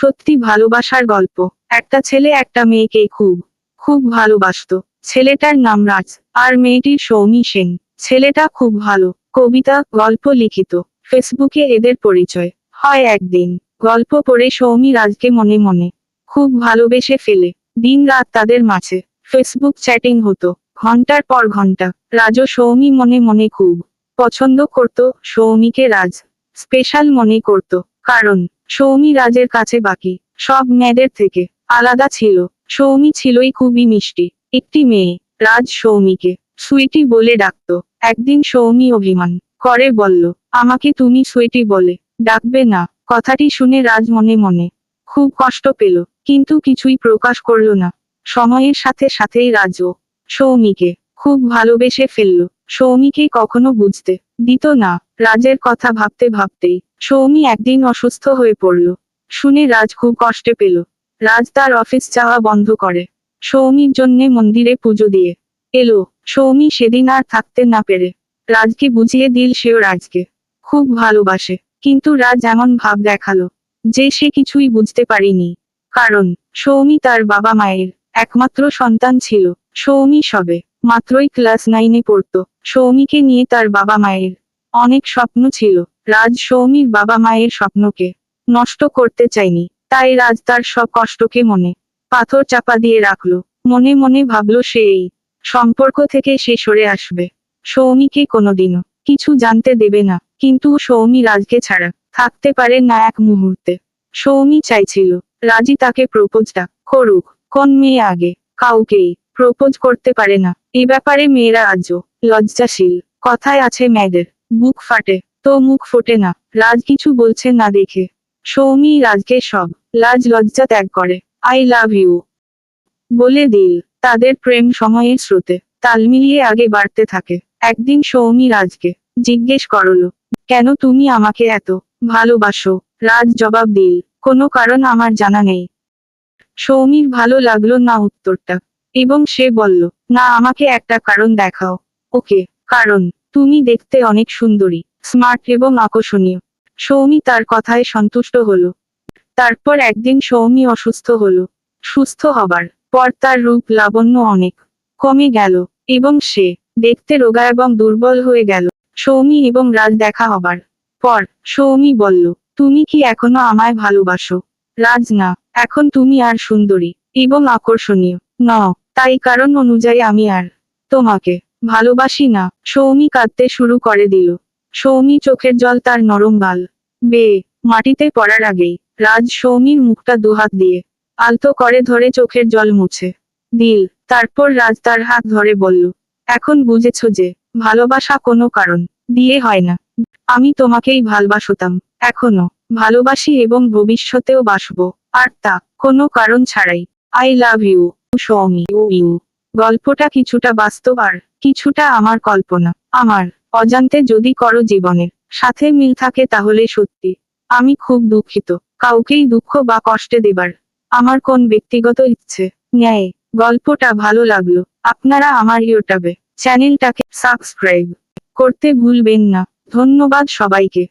সত্যি ভালোবাসার গল্প। একটা ছেলে, একটা মেয়েকে খুব খুব ভালোবাসতো। ছেলেটার নাম রাজ, আর মেয়েটির সৌমি সেন। ছেলেটা খুব ভালো, কবিতা, গল্প লিখিত। ফেসবুকে এদের পরিচয় হয় একদিন। গল্প পড়ে সৌমি রাজকে মনে মনে, খুব ভালোবেসে ফেলে। দিন রাত তাদের মাঝে ফেসবুক চ্যাটিং হতো। ঘণ্টার পর ঘণ্টা, রাজও সৌমি মনে মনে খুব পছন্দ করত সৌমিকে। রাজ স্পেশাল মনে করত, কারণ সৌমি রাজের কাছে বাকি, সব মেয়েদের থেকে আলাদা ছিল। সৌমি ছিলই খুবই মিষ্টি, একটি মেয়ে, রাজ সৌমিকে, সুইটি বলে ডাকতো। একদিন সৌমি অভিমান করে বলল, আমাকে তুমি সুইটি বলে ডাকবে না? কথাটি শুনে রাজ মনে মনে খুব কষ্ট পেল, কিন্তু কিছুই প্রকাশ করল না। সময়ের সাথে সাথেই রাজও সৌমিকে খুব ভালোবেসে ফেলল। সৌমিকে কখনো বুঝতে দিত না। রাজের কথা ভাবতে ভাবতেই সৌমি একদিন অসুস্থ হয়ে পড়ল। শুনে রাজ খুব কষ্টে পেল। রাজ তার অফিস যাওয়া বন্ধ করে। সৌমির জন্যে মন্দিরে পুজো দিয়ে এলো। সৌমি সেদিন আর থাকতে না পেরে রাজকে বুঝিয়ে দিল সেও রাজকে খুব ভালোবাসে। কিন্তু রাজ এমন ভাব দেখাল যে সে কিছুই বুঝতে পারিনি। কারণ সৌমি তার বাবা মায়ের একমাত্র সন্তান ছিল সৌমি সবে। মাত্রই ক্লাস নাইনে পড়তো। সৌমিকে নিয়ে তার বাবা মায়ের অনেক স্বপ্ন ছিল। রাজ সৌমির বাবা মায়ের স্বপ্নকে নষ্ট করতে চায়নি। তাই রাজ তার সব কষ্টকে মনে পাথর চাপা দিয়ে রাখল। মনে মনে ভাবলো সে এই সম্পর্ক থেকে সে সরে আসবে। সৌমিকে কোনোদিনও কিছু জানতে দেবে না। কিন্তু সৌমি রাজকে ছাড়া থাকতে পারে না এক মুহূর্তে। সৌমি চাইছিল রাজি তাকে প্রপোজটা করুক। কোন মেয়ে আগে কাউকেই প্রপোজ করতে পারে না। এ ব্যাপারে মেয়েরা আজও লজ্জাশীল। কথায় আছে মেয়েদের বুক ফাটে। তো মুখ ফোটে না। রাজ কিছু বলছে না দেখে। সৌমি রাজকে সব। লাজ লজ্জা ত্যাগ করে। I love you. বলে দিল। তাদের প্রেম সময়ের স্রোতে। তাল মিলিয়ে আগে বাড়তে থাকে। একদিন সৌমি রাজকে জিজ্ঞেস করল, কেন তুমি আমাকে এত ভালোবাসো? রাজ জবাব দিল, কোনো কারণ আমার জানা নেই। সৌমির ভালো লাগল না উত্তরটা। এবং সে বলল, না, আমাকে একটা কারণ দেখাও। ওকে, কারণ? তুমি দেখতে অনেক সুন্দরী, স্মার্ট এবং আকর্ষণীয়। সৌমি তার কথায় সন্তুষ্ট হলো। তারপর একদিন সৌমি অসুস্থ হল। সুস্থ হবার পর তার রূপ লাবণ্য অনেক কমে গেল এবং সে দেখতে রোগা এবং দুর্বল হয়ে গেল। সৌমি এবং রাজ দেখা হবার পর সৌমি বলল, তুমি কি এখনও আমায় ভালোবাসো? রাজ, না, এখন তুমি আর সুন্দরী এবং আকর্ষণীয় ন তাই কারণ অনুযায়ী আমি আর তোমাকে ভালোবাসি না। সৌমি কাঁদতে শুরু করে দিল। সৌমি চোখের জল তার নরম বাল বে মাটিতে পড়ার আগেই রাজ সৌমির মুখটা দুহাত দিয়ে আলতো করে ধরে চোখের জল মুছে দিল। তারপর রাজ তার হাত ধরে বলল, এখন বুঝেছ যে ভালোবাসা কোনো কারণ দিয়ে হয় না। আমি তোমাকেই ভালবাসতাম। এখনও ভালোবাসি এবং ভবিষ্যতেও বাসবো। আর তা কোনো কারণ ছাড়াই। I love you. সৌমি ও ইউ গল্পটা কিছুটা বাস্তব আর কিছুটা আমার কল্পনা। আমার, অজান্তে যদি করো জীবনের সাথে মিল থাকে তাহলে সত্যি। আমি খুব দুঃখিত। কাউকেই দুঃখ বা কষ্টে দেবার আমার কোন ব্যক্তিগত ইচ্ছে ন্যায় গল্পটা ভালো লাগল। আপনারা আমার ইউটিউবে চ্যানেলটাকে সাবস্ক্রাইব করতে ভুলবেন না। ধন্যবাদ সবাইকে।